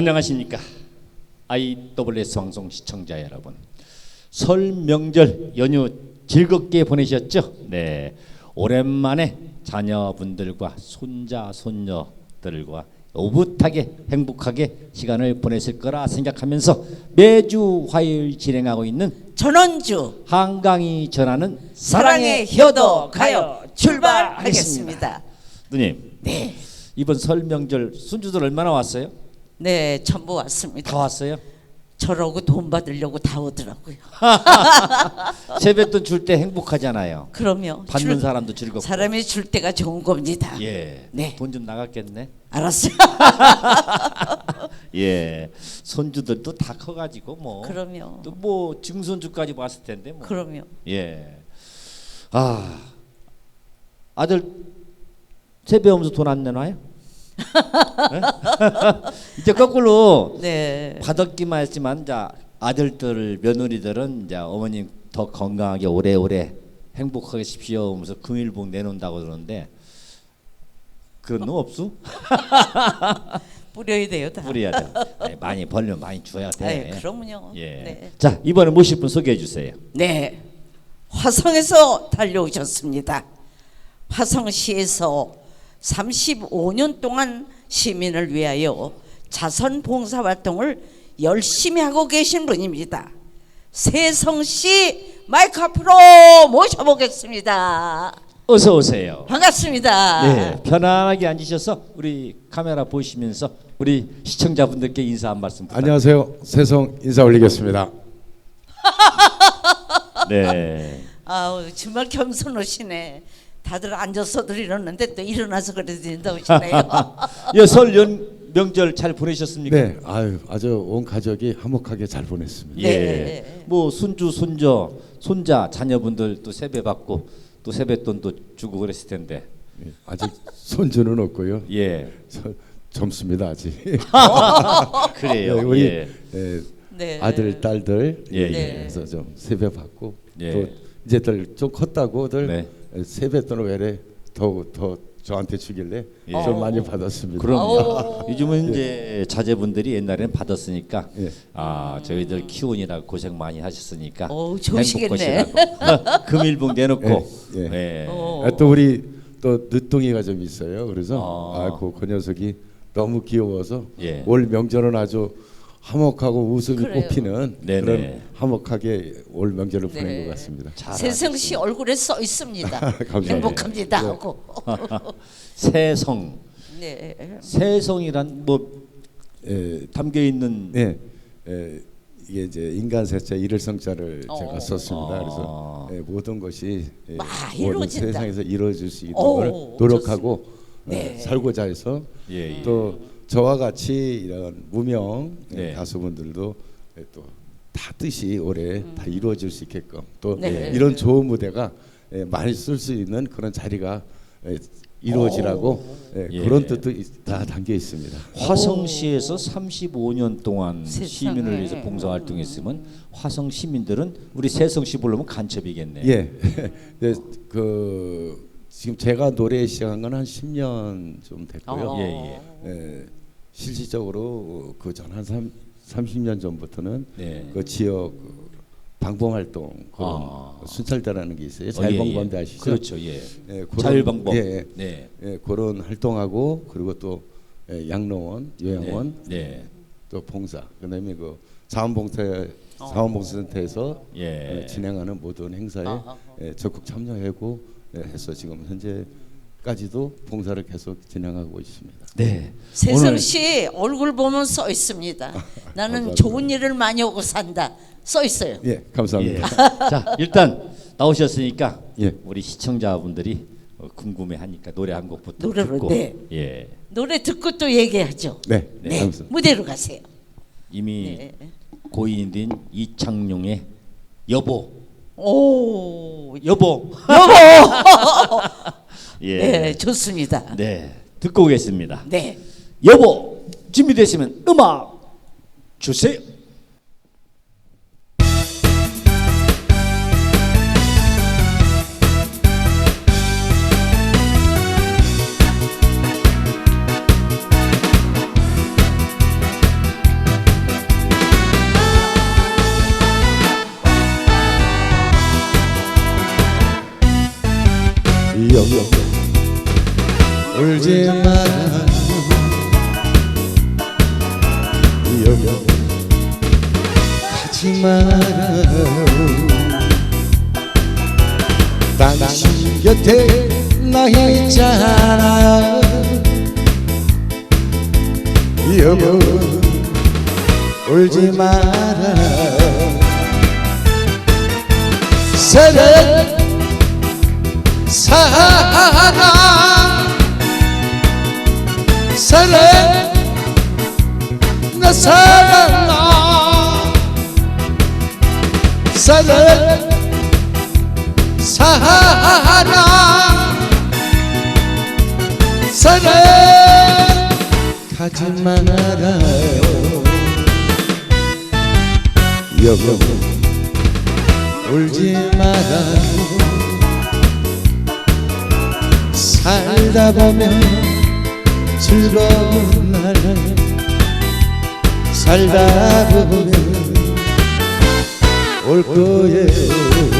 안녕하십니까 IWS 방송 시청자 여러분 설 명절 연휴 즐겁게 보내셨죠? 네 오랜만에 자녀분들과 손자 손녀들과 오붓하게 행복하게 시간을 보냈을 거라 생각하면서 매주 화요일 진행하고 있는 전원주 한강이 전하는 사랑의 효도 가요 출발하겠습니다. 누님 네, 이번 설 명절 순주들 얼마나 왔어요? 네 전부 왔습니다. 다 왔어요? 저러고 돈 받으려고 다 오더라고요. 세뱃돈 줄 때 행복하잖아요. 그럼요. 받는 줄- 사람도 즐겁고. 사람이 줄 때가 좋은 겁니다. 예. 네. 돈 좀 나갔겠네. 알았어요. 예. 손주들도 다 커가지고 뭐. 그럼요. 또 뭐 증손주까지 왔을 텐데 뭐. 그럼요. 예. 아 아들 세배 오면서 돈 안 내놔요? 예? 이제 거꾸로 네. 받았기만 했지만 자 아들들 며느리들은 이제 어머님 더 건강하게 오래오래 행복하십시오 하면서 금일봉 내놓는다고 그러는데 그런 놈 없어? 뿌려야 돼요 다. 뿌려야 돼. 아니, 많이 벌면 많이 줘야 돼. 네, 그럼요. 예. 네. 자 이번에 모실 분 소개해 주세요. 네. 화성에서 달려오셨습니다. 화성시에서 35년 동안 시민을 위하여 자선 봉사 활동을 열심히 하고 계신 분입니다. 세성 씨 마이크 앞으로 모셔보겠습니다. 어서 오세요. 반갑습니다. 네, 편안하게 앉으셔서 우리 카메라 보시면서 우리 시청자분들께 인사 한 말씀 부탁드립니다. 안녕하세요. 세성 인사 올리겠습니다. 네. 아우 정말 겸손하시네. 다들 앉아서들 이러는데 또 일어나서 그래도 된다오시네요. 예, 설 연 명절 잘 보내셨습니까? 네, 아유 아주 온 가족이 화목하게 잘 보냈습니다. 예. 네. 뭐 손주, 손저, 손자, 자녀분들 또 세배 받고 또 세뱃돈도 주고 그랬을 텐데. 예, 아직 손주는 없고요. 예. 서- 젊습니다 아직. 그래요. 예, 우리 예. 예, 네. 아들 딸들 예, 예. 네. 그래서 좀 세배 받고 예. 또 이제들 좀 컸다고들 네. 세뱃돈을 왜래 더더 저한테 주길래 예. 좀 많이 받았습니다. 그럼요. 요즘은 이제 자제분들이 옛날에는 받았으니까 예. 아 저희들 키우느라 고생 많이 하셨으니까 어우, 좋으시겠네. 행복하시라고. 금일봉 내놓고 예, 예. 어. 아, 또 우리 또 늦둥이가 좀 있어요. 그래서 아. 아그 그 녀석이 너무 귀여워서 예. 올 명절은 아주 화목하고 웃음이 그래요. 꽃피는 네네. 그런 화목하게 올 명절을 보낸 네. 것 같습니다. 세성 씨 얼굴에 써 있습니다. 감사합니다. 행복합니다 하고. 세성 네. 세성이란 뭐 예, 담겨 있는 네, 예, 이게 이제 인간 세자 일일성자를 어. 제가 썼습니다. 아. 그래서 예, 모든 것이 예, 막 모든 이루어진다. 세상에서 이루어질 수 오, 걸 노력하고 네. 어, 살고자 해서 예, 예. 또 저와 같이 이런 무명 예, 네. 가수분들도 예, 또다 뜻이 올해 다 이루어질 수 있게끔 또 음. 네. 이런 좋은 무대가 예, 많이 쓸 수 있는 그런 자리가 예, 이루어지라고 예, 예. 그런 뜻도 있- 다 담겨 있습니다. 화성시에서 35년 동안 세상에. 시민을 위해서 봉사 활동했으면 화성 시민들은 우리 세성시 부르면 간첩이겠네. 예, 예, 그 지금 제가 노래 시작한 건 한 10년 좀 됐고요. 어. 예, 예, 실질적으로 그 전 한 30년 전부터는 네. 그 지역 그 방범 활동 그런 아. 순찰대라는 게 있어요. 어, 자율방범대 예, 예. 아시죠? 그렇죠. 예. 예, 그런- 자율방법. 예, 예. 네. 예, 그런 활동하고 그리고 또 예, 양로원, 요양원, 네. 또 봉사, 그다음에 그 자원봉사 자원봉사센터에서 예. 예, 진행하는 모든 행사에 아하. 예, 적극 참여하고 예, 해서 지금 현재 까지도 봉사를 계속 진행하고 있습니다. 네. 세성 씨 얼굴 보면 써 있습니다. 나는 감사합니다. 좋은 일을 많이 하고 산다. 써 있어요. 예, 예. 감사합니다. 자, 일단 나오셨으니까 예. 우리 시청자분들이 어, 궁금해하니까 노래 한 곡부터 노래로, 듣고 네. 예. 노래 듣고 또 얘기하죠. 네, 네. 감사합니다. 무대로 가세요. 이미 네. 고인이 된 이창용의 여보 오, 여보 여보. 예. 네, 좋습니다. 네, 듣고 오겠습니다. 네. 여보, 준비되시면 음악 주세요. yo, yo. 울지 마라 여여 가지 마라 당신 곁에 나 있잖아. 여여 울지 마라 사랑 사랑 사랑 나. 사랑아 사랑 사랑 사랑 가지 말아요. 여보 울지 말아요. 살다 보면 즐거운 날 살다 보면 올 거예요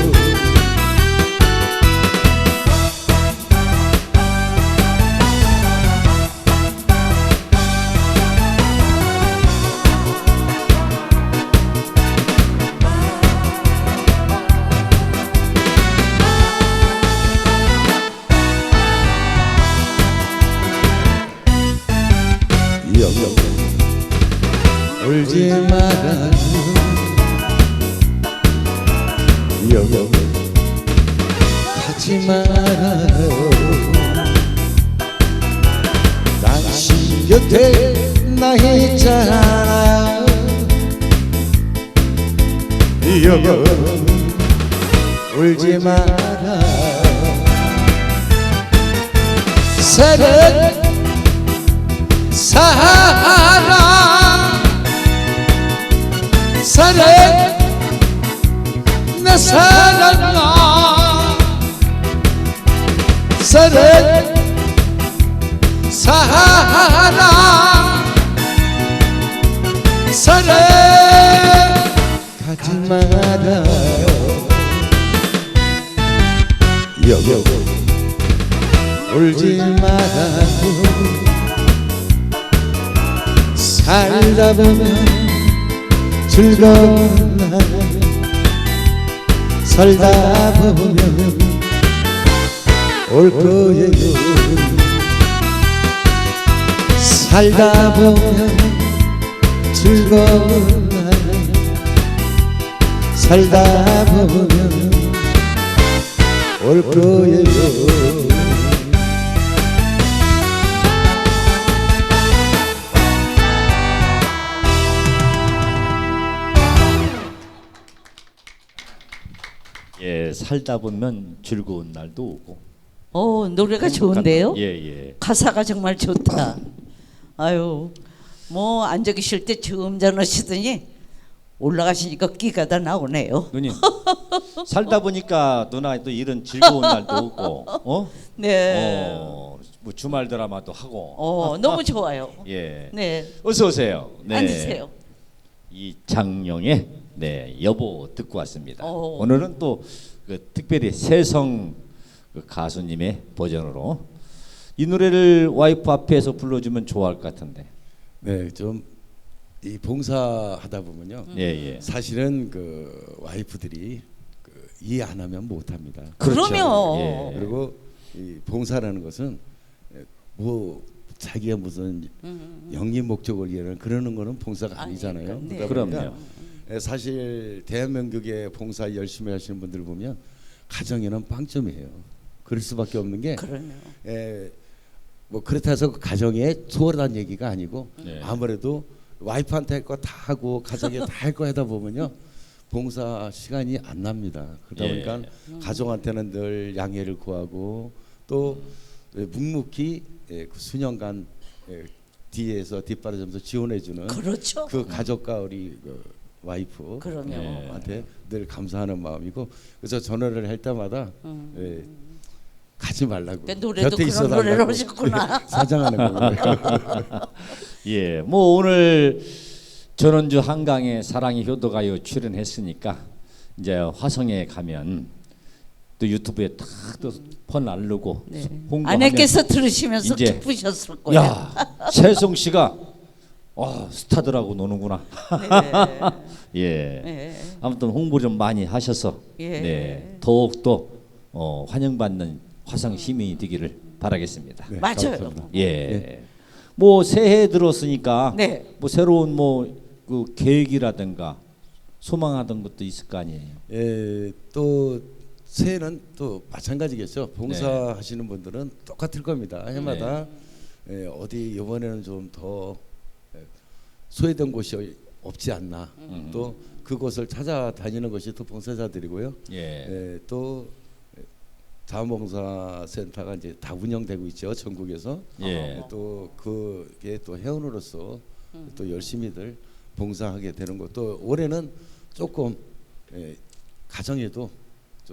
울지 말아요. 가지 말아요. 당신 곁에 나 있잖아 울지 마라 사랑 사랑 사랑 나 사랑아. 사랑 사랑 사랑 가지 말아요. 여여 울지 말아요. 살다 보면 즐거운 날 살다 보면 올 거예요. 살다 보면 즐거운 날 살다 보면 올 거예요 살다 보면 즐거운 날도 오고. 어 노래가 좋은데요? 예, 예. 가사가 정말 좋다. 아유 뭐 앉아 계실 때 점잖으시더니 올라가시니까 끼가 다 나오네요. 누님 살다 보니까 누나 또 이런 즐거운 날도 오고, 어? 네. 어, 뭐 주말 드라마도 하고. 어 너무 좋아요. 예. 네. 어서 오세요. 네. 앉으세요. 이장용의 네 여보 듣고 왔습니다. 어. 오늘은 또 그 특별히 세성 그 가수님의 버전으로 이 노래를 와이프 앞에서 불러주면 좋아할 것 같은데. 네, 좀 이 봉사하다 보면요. 예 예. 사실은 그 와이프들이 그 이해 안 하면 못 합니다. 그렇죠. 그럼요. 예. 그리고 이 봉사라는 것은 뭐 자기가 무슨 영리 목적을 위해 그러는 거는 봉사가 아니잖아요. 음. 아니니까, 네. 그럼요. 예, 사실 대한민국의 봉사 열심히 하시는 분들 보면 가정에는 빵점이에요. 그럴 수밖에 없는 게 그러네요. 예, 뭐 그렇다 해서 그 가정에 소홀한 얘기가 아니고 네. 아무래도 와이프한테 할 거 다 하고 가정에 다 할 거 하다 보면요 봉사 시간이 안 납니다. 그러다 예. 보니까 가정한테는 늘 양해를 구하고 또 묵묵히 예, 그 수년간 예, 뒤에서 뒷바라지면서 지원해주는 그렇죠. 그 가족과 우리 그 와이프 그럼요. 예. 한테 늘 감사하는 마음이고 그래서 전화를 할 때마다 음. 예, 가지 말라고 그러니까 노래도 곁에 그런 있어 노래를 달라고 하셨구나. 사장하는 거예요. 예, 뭐 오늘 전원주 한강에 사랑의 효도가요 출연했으니까 이제 화성에 가면 또 유튜브에 탁또펀 날르고 네. 아내께서 들으시면서 이제 기쁘셨을 거예요. 야 세송 씨가 와 스타들하고 노는구나. 네. 예. 네. 아무튼 홍보 좀 많이 하셔서 예. 네, 더욱 더 어, 환영받는 화성 시민이 되기를 바라겠습니다. 네, 맞아요. 감사합니다. 예. 뭐 새해 들었으니까 네. 뭐 새로운 뭐그 계획이라든가 소망하던 것도 있을 거 아니에요. 예, 또 새해는 또 마찬가지겠죠. 네. 봉사하시는 분들은 똑같을 겁니다. 해마다 예, 어디 이번에는 좀 더 소외된 곳이 없지 않나. 음. 또 그곳을 찾아다니는 것이 또 봉사자들이고요. 예. 예, 또 자원봉사센터가 이제 다 운영되고 있죠 전국에서. 예. 또 그게 또 회원으로서 또 열심히들 봉사하게 되는 것. 또 올해는 조금 예, 가정에도 좀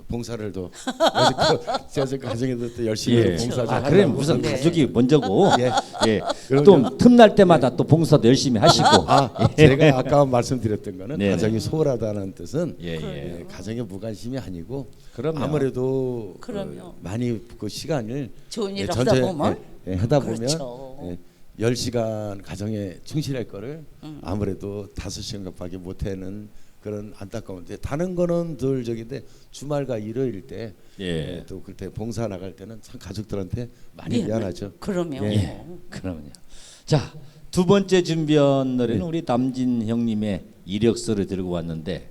봉사를 더 제가 가정에도 또 열심히 예. 봉사 좀 아, 그래 하려고 무슨 네. 가족이 먼저고. 예. 예. 또 틈날 때마다 또 봉사도 열심히 하시고. 아, 제가 아까 말씀드렸던 거는 네네. 가정이 소홀하다는 뜻은 예, 예. 예, 가정의 무관심이 아니고 그럼요. 아무래도 그럼요. 어, 많이 그 시간을 좋은 예, 일 전체, 하다 보면 예, 예, 하다 보면 그렇죠. 예, 10시간 가정에 충실할 거를 아무래도 5시간밖에 못 하는 그런 안타까운데 다른 거는 덜 저긴데 주말과 일요일 때 예. 또 그때 봉사 나갈 때는 참 가족들한테 많이 예, 미안하죠. 그러면 예. 그럼요. 자, 두 번째 준비한 노래는 네. 우리 남진 형님의 이력서를 들고 왔는데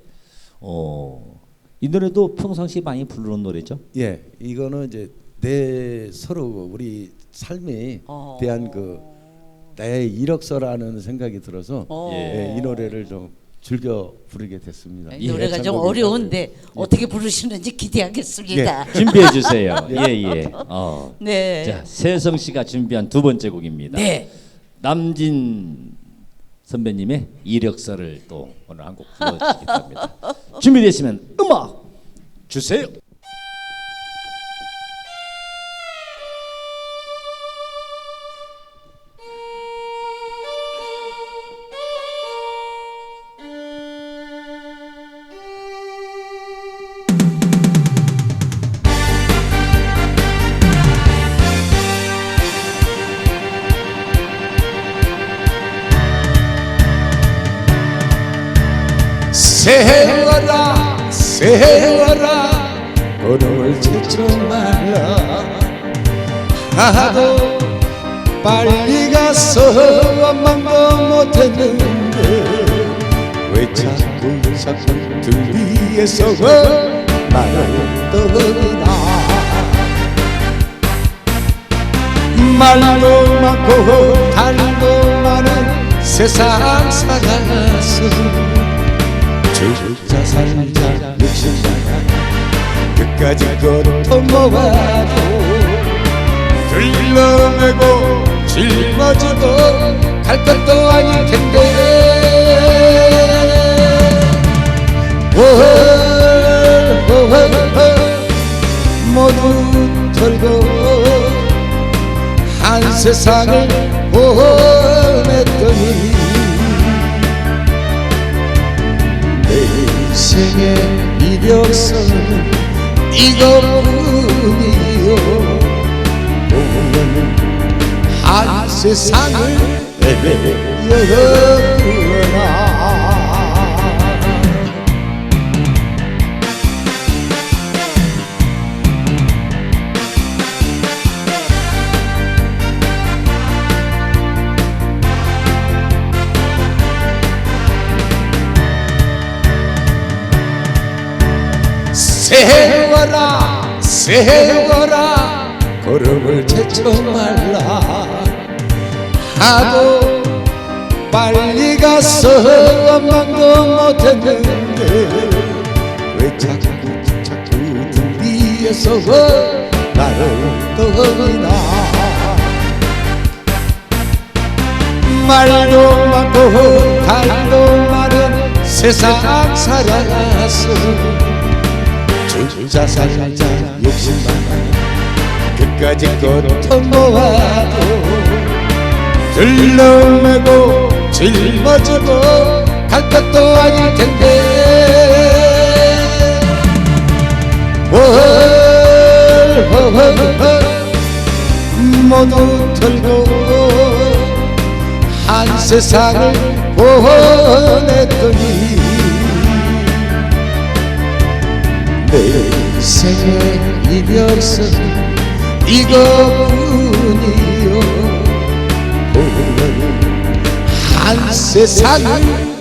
어, 이 노래도 평상시 많이 부르는 노래죠? 예, 이거는 이제 내 서로 우리 삶에 어. 대한 그내 이력서라는 생각이 들어서 어. 예, 이 노래를 좀 즐겨 부르게 됐습니다. 이 노래가 좀 애창곡이니까. 어려운데 어떻게 부르시는지 기대하겠습니다. 준비해 주세요. 예, 예. 어. 네. 자, 세성 씨가 준비한 두 번째 곡입니다. 네. 남진 선배님의 이력서를 또 오늘 한 곡 불러주시기 바랍니다. 준비되시면 음악 주세요. 세워라. 세워라 걸음을 지쳐 말라. 나도 빨리 가서 원망도 못했는데 왜 자꾸 자꾸 들리에서 나를 떠나? 말도 많고 달도 많은 세상 살아서 죽자 살자 욕심나가 끝까지 걷어 모아도 들러매고 짊어지고 갈 것도 아닐 텐데. 월월월 모두 털고 한 세상을 인생의 이력서는 이것뿐이요. 오늘 한 세상을 헤매였구나 세워라 세워라. 걸음을 제쳐 말라. 하도 빨리 가서 원망도 못했는데 왜 자꾸 자꾸 등 위에서 나를 떠나? 말도 많고 달도 많은 세상 살아서 주자 살자. 욕심만 끝까지 걷어 모아도 들러매고 짊어지고 갈 것도 아닐 텐데. 월 모두 털고 한 세상을 보냈더니 내 생에 이력서 이거뿐이요. 보면 한 세상을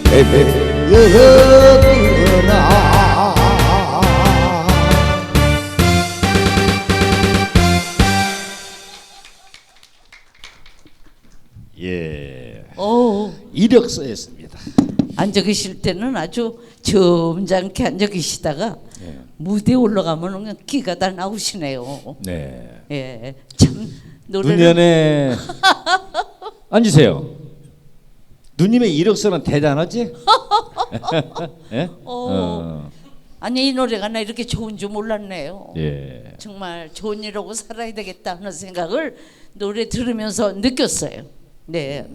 헤매였구나 예. 어 이력서였습니다. 앉아 계실 때는 아주 점잖게 앉아 계시다가 무대에 올라가면 그냥 기가 다 나오시네요. 네. 예, 참 노래를 눈연에 앉으세요. 누님의 이력서는 대단하지? 예? 어. 아니 이 노래가 나 이렇게 좋은 줄 몰랐네요. 예. 정말 좋은 일하고 살아야 되겠다 하는 생각을 노래 들으면서 느꼈어요. 네.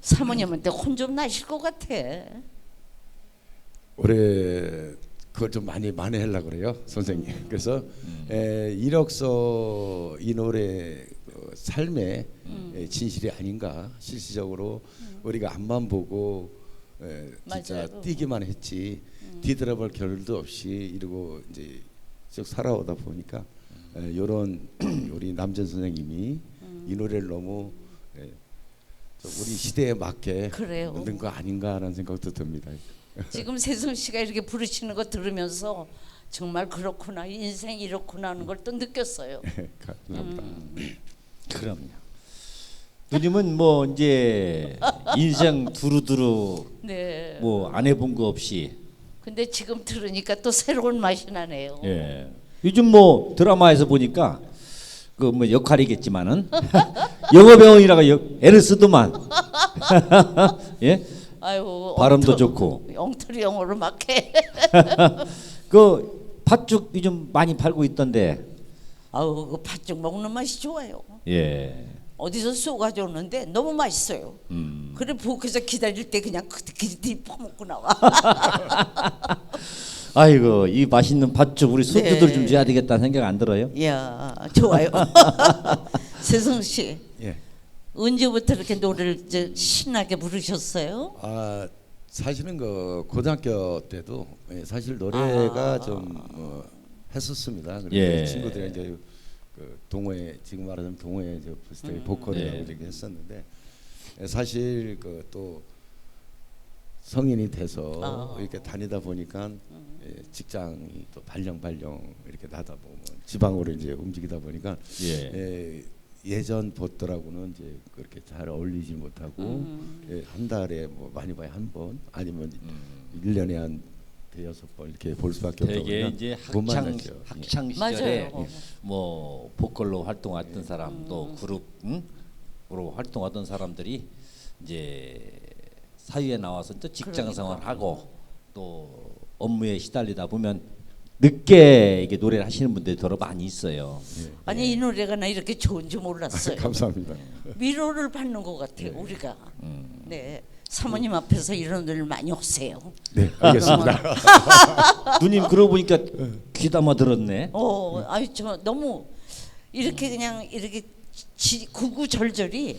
사모님한테 혼 좀 나실 것 같아. 올해 그걸 좀 많이 만회하려고 그래요 선생님 그래서 에, 이력서 이 노래 어, 삶의 에, 진실이 아닌가 실질적으로 우리가 앞만 보고 에, 진짜 맞아요. 뛰기만 했지 뒤돌아볼 겨를도 없이 이러고 이제 쭉 살아오다 보니까 이런 우리 남전 선생님이 이 노래를 너무 에, 좀 우리 시대에 맞게 그래요. 만든 거 아닌가라는 생각도 듭니다. 지금 세승 씨가 이렇게 부르시는 거 들으면서 정말 그렇구나 인생 이렇구나 하는 걸 또 느꼈어요. 감사합니다. 그럼요. 누님은 뭐 이제 인생 두루두루 네. 뭐 안 해본 거 없이 근데 지금 들으니까 또 새로운 맛이 나네요. 예. 요즘 뭐 드라마에서 보니까 그 뭐 역할이겠지만은 영어 배우이라가 역- 애를 쓰더만 예 아유 발음도 엉터- 좋고 엉터리 영어로 막 해. 그 팥죽 요즘 많이 팔고 있던데 아우 그 팥죽 먹는 맛이 좋아요. 예 어디서 쏘 가져오는데 너무 맛있어요. 음. 그래 부엌에서 기다릴 때 그냥 그들이 퍼먹고 나와. 아이고 이 맛있는 팥죽 우리 손주들 네. 좀 줘야 되겠다는 생각 안 들어요 이야 좋아요. 세승 씨 예. 언제부터 이렇게 노래를 이제 신나게 부르셨어요? 아 사실은 그 고등학교 때도 예, 사실 노래가 아. 좀 어, 했었습니다. 그래서 예. 친구들이 이제 그 동호회 지금 말하자면 동호회 저 비슷하게 보컬이라고 예. 이렇게 했었는데 예, 사실 그 또 성인이 돼서 아. 이렇게 다니다 보니까 예, 직장이 또 발령 발령 이렇게 나다 보면 지방으로 이제 움직이다 보니까 예. 예, 예전 보더라고는 이제 그렇게 잘 어울리지 못하고 예, 한 달에 뭐 많이 봐야 한 번 아니면 일 1년에 한 대여섯 번 이렇게 볼 수밖에 없다 되게 보니까 이제 못 학창. 예. 학창 시절에 맞아요. 뭐 보컬로 활동했던 사람 또 그룹으로 활동하던 사람들이 이제 사회에 나와서 또 직장 생활하고 또 업무에 시달리다 보면 늦게 이게 노래를 하시는 분들이 더러 많이 있어요. 아니 이 노래가 나 이렇게 좋은 줄 몰랐어요. 감사합니다. 위로를 받는 것 같아요 우리가. 네 사모님 앞에서 이런 노래를 많이 하세요. 네, 알겠습니다. 누님 그러고 보니까 귀담아 들었네. 어, 아유 저 너무 이렇게 그냥 이렇게 지, 구구절절이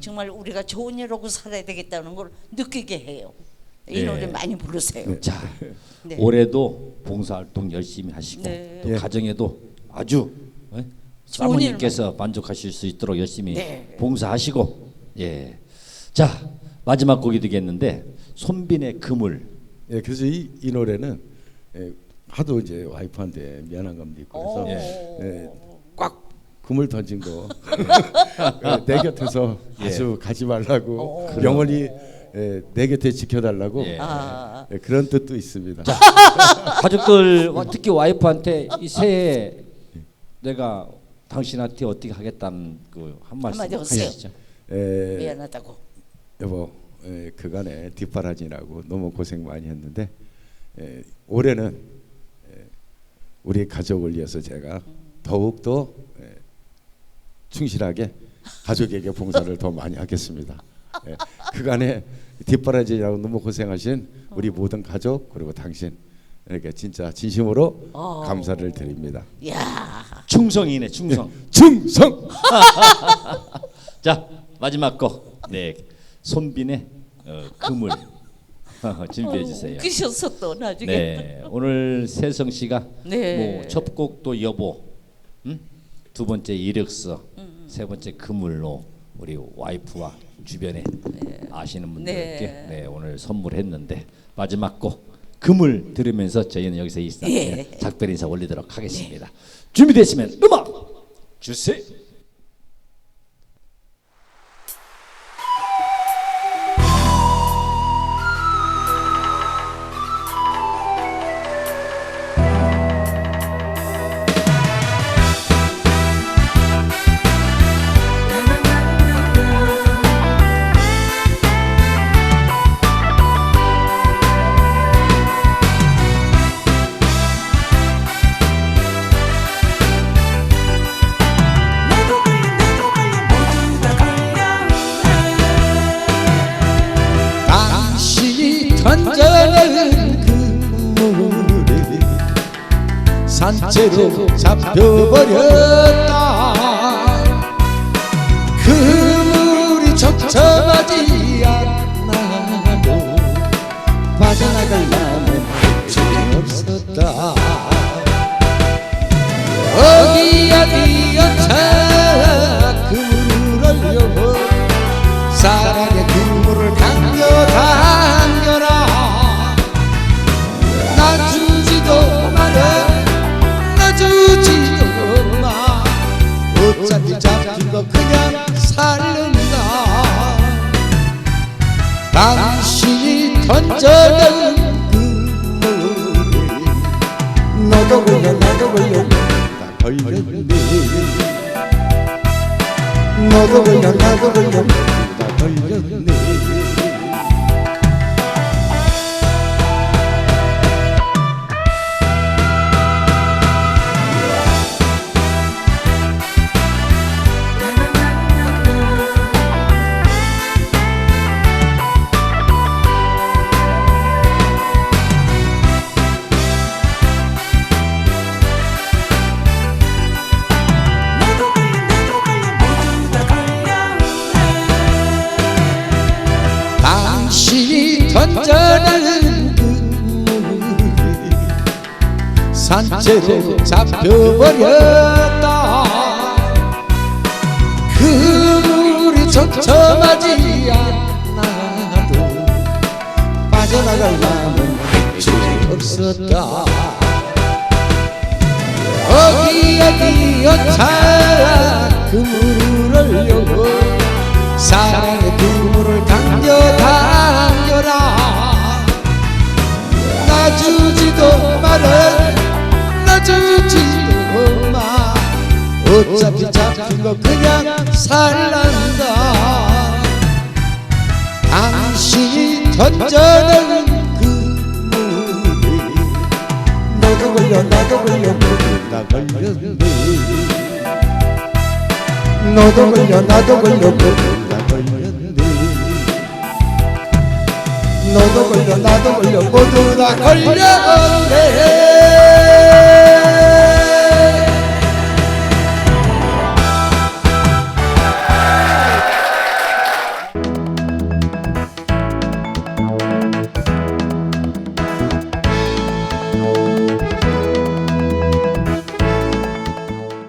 정말 우리가 좋은 일 하고 살아야 되겠다는 걸 느끼게 해요. 이 예. 노래 많이 부르세요. 자 네. 올해도 봉사활동 열심히 하시고 네. 또 예. 가정에도 아주 예? 좋은 사모님께서 만족하실 수 있도록 열심히 네. 봉사하시고 예. 자 마지막 곡이 되겠는데 손빈의 그물 예, 그래서 이, 이 노래는 예, 하도 이제 와이프한테 미안한 감도 있고 그래서 오. 예, 꽉 금을 던진 거 예, 내 곁에서 아주 가지 말라고 영원히 예, 내 곁에 지켜달라고 예. 아, 예, 그런 뜻도 있습니다. 가족들 특히 와이프한테 이 새해 내가 당신한테 어떻게 하겠다는 그 한 말씀 한마디 하세요. 하시죠. 예, 미안하다고. 여보, 예, 그간에 뒷바라지라고 너무 고생 많이 했는데 예, 올해는 예, 우리 가족을 위해서 제가 더욱 더 예, 충실하게 가족에게 봉사를 더 많이 하겠습니다. 예, 그간에 뒷바라지라고 너무 고생하신 우리 모든 가족 그리고 당신 그러니까 진짜 진심으로 어. 감사를 드립니다. 야, 충성이네 충성. 충성. 자 마지막 거. 네 손빈의 어, 그물 준비해 주세요. 웃기셨어 또 나중에. 네 오늘 세성 씨가 네. 뭐 첫 곡도 여보, 음? 두 번째 이력서, 음, 세 번째 그물로 우리 와이프와 주변에 아시는 분들께 네. 네. 오늘 선물했는데 마지막 곡 그물 들으면서 저희는 여기서 이 예. 작별 인사 올리도록 하겠습니다. 준비됐으면 음악 주세요. 산채로 잡혀버렸다. 그물이 척척하지 않아도 빠져나가려면 길이 없었다. 어디야 뛰어차 던져낸 그물에 너도 걸려 나도 걸려 나 걸렸네. 너도 걸려 나도 걸려 나 걸렸네 던져낸 그물이 산채로 잡혀버렸다 그 물이 촘촘하지 않아도 빠져나가려면 길이 없었다 어디에 뛰어차 그물을 열고 사랑의 그 물을 당겨 당 주지도 마라 놔주지도 마. 어차피 잡힌 거 그냥 살란다. 당신이 던져낸 그물이 너도 걸려 나도 걸려 모두 다 걸렸네. 너도 걸려 나도 걸려 모두 다 걸렸네 너도 걸려 나도 걸려. 모두 다 걸렸네